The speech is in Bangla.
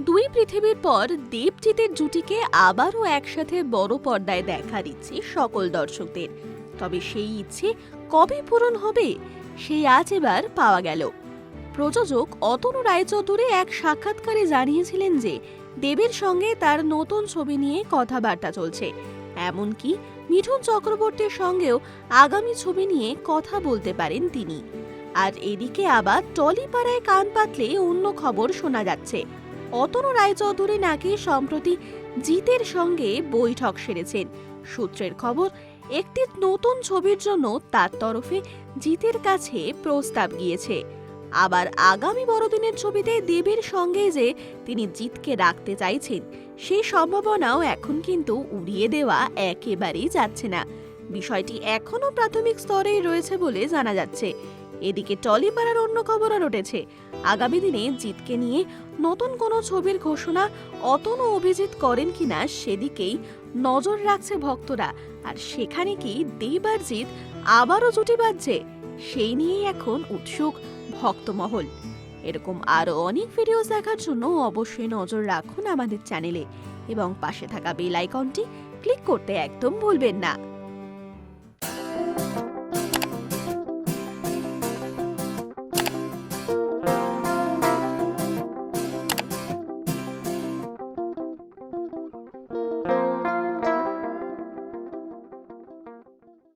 দুই পৃথিবীর পর দেবজিতের জুটিকে আবারও একসাথে বড় পর্দায় দেখার ইচ্ছে সকল দর্শকদের। তবে সেই ইচ্ছে কবে পূরণ হবে সেই আজ এবার পাওয়া গেল। প্রযোজক অতনু রায়চৌধুরী এক সাক্ষাৎকারে জানিয়েছিলেন যে, দেবের সঙ্গে তার নতুন ছবি নিয়ে কথাবার্তা চলছে। এমনকি মিঠুন চক্রবর্তীর সঙ্গেও আগামী ছবি নিয়ে কথা বলতে পারেন তিনি। আর এদিকে আবার টলিপাড়ায় কান পাতলে অন্য খবর শোনা যাচ্ছে। অতনু রায়চৌধুরী নাকি সম্প্রতি জিতের সঙ্গে বৈঠক সেরেছেন। সূত্রের খবর, একটি নতুন ছবির জন্য তার তরফে জিতের কাছে প্রস্তাব গিয়েছে। আবার আগামী বড়দিনের ছবিতে দেবের সঙ্গে যে তিনি জিতকে রাখতে চাইছেন সেই সম্ভাবনাও এখন কিন্তু উড়িয়ে দেওয়া একেবারেই যাচ্ছে না। বিষয়টি এখনও প্রাথমিক স্তরেই রয়েছে বলে জানা যাচ্ছে। এদিকে টলি টলিপাড়ার অন্য খবরও উঠেছে আগামী দিনে জিতকে নিয়ে নতুন কোনো ছবির ঘোষণা অতনু অভিজিৎ করেন কিনা সেদিকেই নজর রাখছে ভক্তরা। আর সেখানে কি দেব আর জিৎ আবারও জুটি বাজছে সেই নিয়েই এখন উৎসুক ভক্তমহল। এরকম আরও অনেক ভিডিওস দেখার জন্য অবশ্যই নজর রাখুন আমাদের চ্যানেলে এবং পাশে থাকা বেল আইকনটি ক্লিক করতে একদম ভুলবেন না।